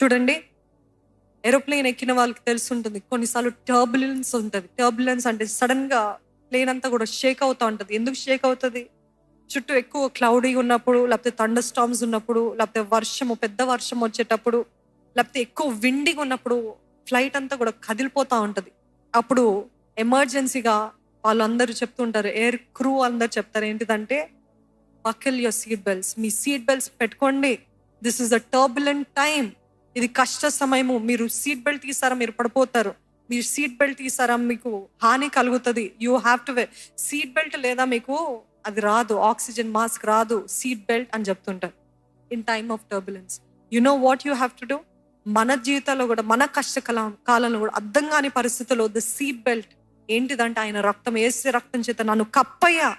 చూడండి. ఏరోప్లేన్ ఎక్కిన వాళ్ళకి తెలుసుంటుంది. కొన్నిసార్లు టర్బులెన్స్ ఉంటుంది. టర్బులెన్స్ అంటే సడన్గా ప్లేన్ అంతా కూడా షేక్ అవుతూ ఉంటుంది. ఎందుకు షేక్ అవుతుంది? చుట్టూ ఎక్కువ క్లౌడీ ఉన్నప్పుడు లేకపోతే థండర్ స్టామ్స్ ఉన్నప్పుడు లేకపోతే వర్షము పెద్ద వర్షం వచ్చేటప్పుడు లేకపోతే ఎక్కువ విండిగా ఉన్నప్పుడు ఫ్లైట్ అంతా కూడా కదిలిపోతూ ఉంటుంది. అప్పుడు ఎమర్జెన్సీగా వాళ్ళందరూ చెప్తుంటారు. ఎయిర్ క్రూ అందరు చెప్తారు. ఏంటిదంటే బకిల్ యువర్ సీట్ బెల్ట్స్ మీ సీట్ బెల్ట్స్ పెట్టుకోండి. This is the turbulent time ఇది కష్ట సమయము. మీరు సీట్ బెల్ట్ తీసారా మీరు పడిపోతారు. మీరు సీట్ బెల్ట్ తీసారా మీకు హాని కలుగుతుంది. You have to wear seat belt లేదా మీకు అది రాదు. ఆక్సిజన్ మాస్క్ రాదు. సీట్ బెల్ట్ అని చెప్తుంటారు. In time of turbulence you know what you have to do మన జీవితాల్లో కూడా మన కష్టకాల కాలంలో కూడా అర్థం కాని పరిస్థితుల్లో ద సీట్ బెల్ట్ ఏంటిదంటే ఆయన రక్తం వేసే రక్తం చేత నన్ను కప్పయ్యా.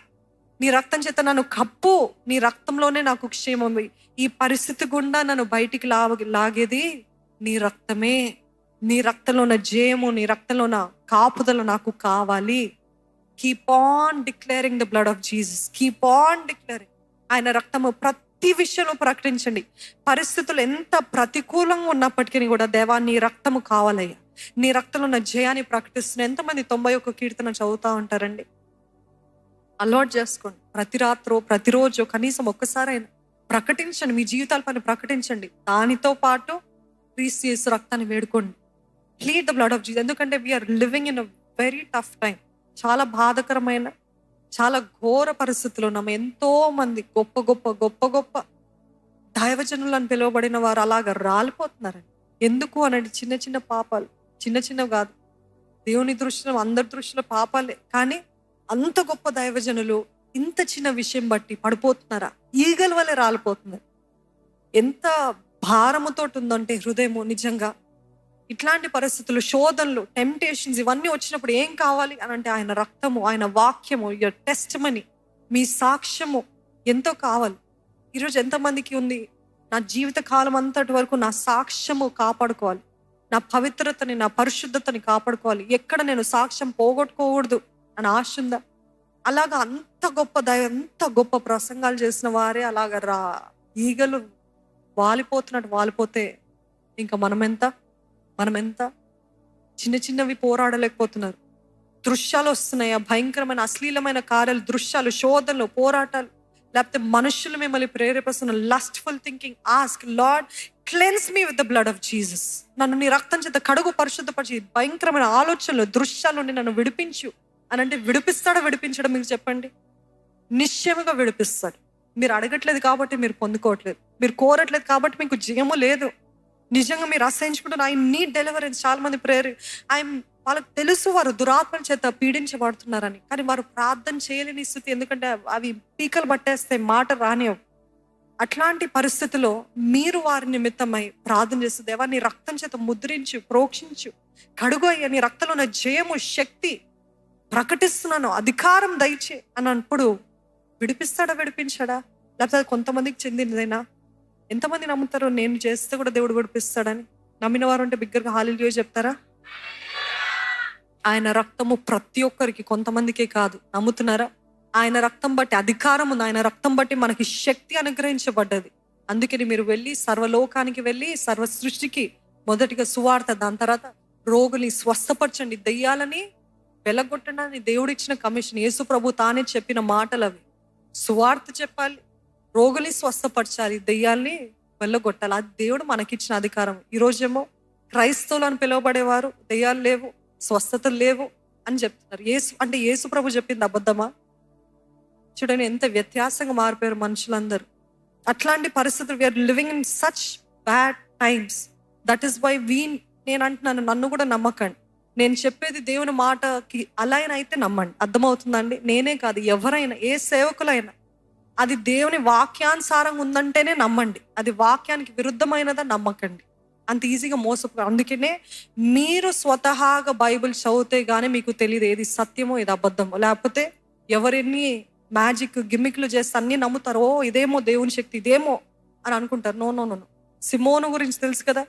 నీ రక్తం చేత నన్ను కప్పు. నీ రక్తంలోనే నాకు క్షేమం ఈ పరిస్థితి గుండా నన్ను బయటికి లాగ లాగేది నీ రక్తమే. నీ రక్తంలో ఉన్న జయము నీ రక్తంలో ఉన్న కాపుదల నాకు కావాలి. Keep on declaring the blood of Jesus keep on declaring ఆయన రక్తము ప్రతి విషయంలో ప్రకటించండి. పరిస్థితులు ఎంత ప్రతికూలంగా ఉన్నప్పటికీ కూడా దేవా నీ రక్తము కావాలయ్యా. నీ రక్తంలో ఉన్న జయాన్ని ప్రకటిస్తున్న ఎంతమంది తొంభై ఒక్క కీర్తన చదువుతా ఉంటారండి. అలవాటు చేసుకోండి. ప్రతి రాత్రో ప్రతిరోజు కనీసం ఒక్కసారైనా ప్రకటించండి. మీ జీవితాల పైన ప్రకటించండి. దానితో పాటు క్రీస్తు రక్తాన్ని వేడుకోండి. Plead the blood of Jesus ఎందుకంటే we are living in a very tough time చాలా బాధకరమైన చాలా ఘోర పరిస్థితులు ఉన్నాం. ఎంతో మంది గొప్ప గొప్ప గొప్ప గొప్ప దైవజనులు అని పిలువబడిన వారు అలాగ రాలిపోతున్నారండి. ఎందుకు అనంటే చిన్న చిన్న పాపాలు. చిన్న చిన్నవి కాదు. దేవుని దృష్టిలో అందరి దృష్టిలో పాపాలే. కానీ అంత గొప్ప దైవజనులు ఇంత చిన్న విషయం బట్టి పడిపోతున్నారా? ఈగల వల్ల రాలిపోతున్నారు. ఎంత భారముతో ఉందంటే హృదయము నిజంగా. ఇట్లాంటి పరిస్థితులు శోధనలు టెంప్టేషన్స్ ఇవన్నీ వచ్చినప్పుడు ఏం కావాలి అని అంటే ఆయన రక్తము ఆయన వాక్యము యువర్ టెస్ట్ మనీ మీ సాక్ష్యము ఎంతో కావాలి. ఈరోజు ఎంతమందికి ఉంది? నా జీవిత కాలం అంతటి వరకు నా సాక్ష్యము కాపాడుకోవాలి. నా పవిత్రతని నా పరిశుద్ధతని కాపాడుకోవాలి. ఎక్కడ నేను సాక్ష్యం పోగొట్టుకోకూడదు అని ఆశ ఉందా? అలాగా అంత గొప్ప దయ అంత గొప్ప ప్రసంగాలు చేసిన వారే అలాగ రా ఈగలు వాలిపోతున్నట్టు వాలిపోతే ఇంకా మనం ఎంత మనం ఎంత చిన్న చిన్నవి పోరాడలేకపోతున్నారు. దృశ్యాలు వస్తున్నాయి? ఆ భయంకరమైన అశ్లీలమైన కార్యాలు దృశ్యాలు శోధనలు పోరాటాలు లేకపోతే మనుషులు మిమ్మల్ని ప్రేరేపిస్తున్న lustful thinking ask Lord cleanse me with the blood of Jesus నన్ను నీ రక్తం చేత కడుగు పరిశుద్ధపరిచి భయంకరమైన ఆలోచనలు దృశ్యాల నుండి నన్ను విడిపించు. అని అంటే విడిపిస్తాడో విడిపించడం మీకు చెప్పండి. నిశ్చయముగా విడిపిస్తాడు. మీరు అడగట్లేదు కాబట్టి మీరు పొందుకోవట్లేదు. మీరు కోరట్లేదు కాబట్టి మీకు జయము లేదు. నిజంగా మీరు అసహించుకుంటున్న ఐ నీడ్ డెలివరెన్స్ చాలా మంది ప్రేయర్ ఐఎమ్ వాళ్ళకి తెలుసు వారు దురాత్మ చేత పీడించబడుతున్నారని కానీ వారు ప్రార్థన చేయలేని స్థితి. ఎందుకంటే అవి పీకలు పట్టేస్తే మాట రానివ్వు అట్లాంటి పరిస్థితిలో మీరు వారి నిమిత్తమై ప్రార్థన చేస్తే దేవా నీ రక్తం చేత ముద్రించు ప్రోక్షించు. కడుగు అయ్యా నీ రక్తంలో ఉన్న జయము శక్తి ప్రకటిస్తున్నాను. అధికారం దయచే. అని అప్పుడు విడిపిస్తాడా విడిపించాడా? లేకపోతే కొంతమందికి చెందినదైనా? ఎంతమంది నమ్ముతారో నేను చేస్తే కూడా దేవుడు విడిపిస్తాడని. నమ్మిన వారు ఉంటే బిగ్గరగా హాలీలు చెప్తారా? ఆయన రక్తము ప్రతి ఒక్కరికి కొంతమందికే కాదు. నమ్ముతున్నారా? ఆయన రక్తం బట్టి అధికారం ఉంది. ఆయన రక్తం బట్టి మనకి శక్తి అనుగ్రహించబడ్డది. అందుకని మీరు వెళ్ళి సర్వలోకానికి వెళ్ళి సర్వ సృష్టికి మొదటిగా సువార్త దాని తర్వాత రోగుని స్వస్థపరచండి. దెయ్యాలని వెలగొట్టడానికి దేవుడు ఇచ్చిన కమిషన్ యేసు ప్రభు తానే చెప్పిన మాటలు అవి సువార్త చెప్పాలి రోగుల్ని స్వస్థపరచాలి దెయ్యాల్ని వెళ్ళగొట్టాలి అది దేవుడు మనకిచ్చిన అధికారం. ఈ క్రైస్తవులు అని పిలువబడేవారు దెయ్యాలు లేవు స్వస్థతలు లేవు అని చెప్తున్నారు. యేసు అంటే యేసు ప్రభు చెప్పింది అబద్ధమా? చూడండి ఎంత వ్యత్యాసంగా మారిపోయారు మనుషులందరూ. అట్లాంటి పరిస్థితులు we are living in such bad times that is why we నేను అంటున్నాను నన్ను కూడా నమ్మకండి. నేను చెప్పేది దేవుని మాటకి అలా అయితే నమ్మండి. అర్థమవుతుందండి? నేనే కాదు ఎవరైనా ఏ సేవకులైనా అది దేవుని వాక్యానుసారంగా ఉందంటేనే నమ్మండి. అది వాక్యానికి విరుద్ధమైనదా నమ్మకండి. అంత ఈజీగా మోసపో అందుకనే మీరు స్వతహాగా బైబిల్ చదివితే కానీ మీకు తెలియదు ఏది సత్యమో ఇది అబద్ధమో. లేకపోతే ఎవరిని మ్యాజిక్ గిమ్మిక్లు చేస్తే అన్ని నమ్ముతారు. ఓ ఇదేమో దేవుని శక్తి ఇదేమో అని అనుకుంటారు. No no no no. సిమోను గురించి తెలుసు కదా?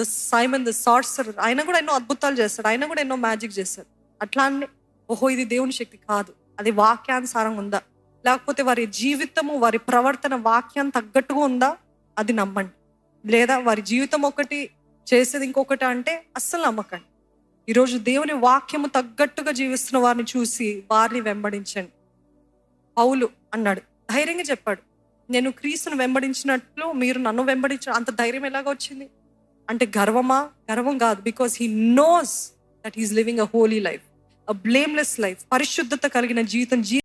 ద సైమన్ ద సార్సర్ ఆయన కూడా ఎన్నో అద్భుతాలు చేస్తాడు. ఆయన కూడా ఎన్నో మ్యాజిక్ చేస్తాడు. అట్లా అని ఓహో ఇది దేవుని శక్తి కాదు. అది వాక్యానుసారం ఉందా? లేకపోతే వారి జీవితము వారి ప్రవర్తన వాక్యాన్ని తగ్గట్టుగా ఉందా? అది నమ్మండి. లేదా వారి జీవితం ఒకటి చేసేది ఇంకొకటి అంటే అస్సలు నమ్మకండి. ఈరోజు దేవుని వాక్యము తగ్గట్టుగా జీవిస్తున్న వారిని చూసి వారిని వెంబడించండి. పౌలు అన్నాడు ధైర్యంగా చెప్పాడు. నేను క్రీస్తును వెంబడించినట్లు మీరు నన్ను వెంబడించ అంత ధైర్యం ఎలాగ వచ్చింది? అంటే గర్వమా? గర్వం కాదు. Because he knows that he's living a holy life a blameless life పరిశుద్ధత కలిగిన జీవితం జీ